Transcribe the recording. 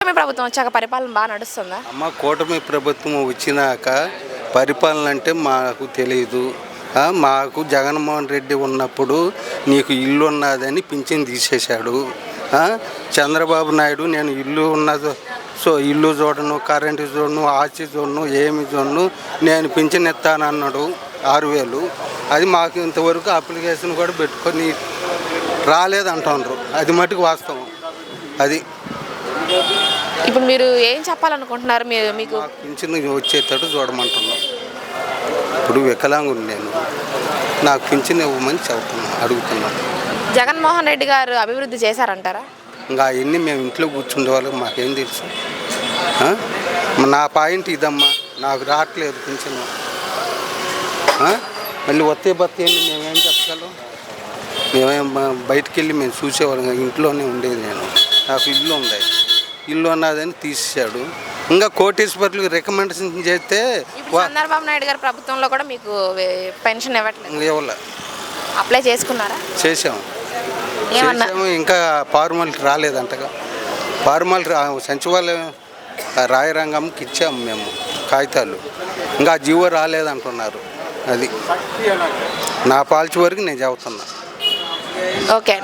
కూటమి ప్రభుత్వం వచ్చాక పరిపాలన బాగా నడుస్తుందా? అమ్మ కూటమి ప్రభుత్వం వచ్చినాక పరిపాలన అంటే మాకు తెలియదు ఆ, మాకు జగన్మోహన్ రెడ్డి ఉన్నప్పుడు నీకు ఇల్లు ఉన్నదని పింఛన్ తీసేశాడు. ఆ, చంద్రబాబు నాయుడు నేను ఇల్లు ఉన్నది సో ఇల్లు చూడను కరెంటు చూడను ఆచి చూడను ఏమి చూడను నేను పింఛన్ ఇస్తానన్నాడు ఆరు వేలు. అది మాకు ఇంతవరకు అప్లికేషన్ కూడా పెట్టుకొని రాలేదంటున్నారు అది మటుకు వాస్తవం. అది ఇప్పుడు మీరు ఏం చెప్పాలనుకుంటున్నారు? మీరు మీకు పింఛన్ వచ్చేటట్టు చూడమంటున్నాం. ఇప్పుడు వికలాంగుని నేను. నాకు పింఛన్ ఇవ్వమని చెబుతున్నాను అడుగుతున్నాను జగన్మోహన్ రెడ్డి గారు అభివృద్ధి చేశారంటారా? ఇంకా అవన్నీ మేము ఇంట్లో కూర్చుండే వాళ్ళకి మాకేం తెలుసు? నా పాయింట్ ఇదమ్మా. నాకు రావట్లేదు పింఛన్? మళ్ళీ వస్తే బత్తే మేమేం చెప్పగలం? మేమేం బయటికి వెళ్ళి మేము చూసేవాళ్ళం. ఇంట్లోనే ఉండేది నేను. నాకు ఇల్లు ఉంది ఇల్లు ఉన్నదని తీసేశాడు ఇంకా కోటేశ్వర్లకు రికమెండేషన్ చేస్తే వా చంద్రబాబు నాయుడు గారి ప్రభుత్వంలో కూడా మీకు వే- పెన్షన్ ఇవ్వట్లేదు. ఇవ్వలే. అప్లై చేసుకున్నారా? చేసాము ఏమన్నా? చేసాము ఇంకా ఫార్మాలిటీ రాలేదంటగా. ఫార్మాలిటీ రా సచివాలయం ఆ రాయరంగంకి ఇచ్చాము మేము కాగితాలు. ఇంకా ఆ జీవో రాలేదంటున్నారు. అది. నా పాలచి వరకు నేను చెబుతున్నా ఓకే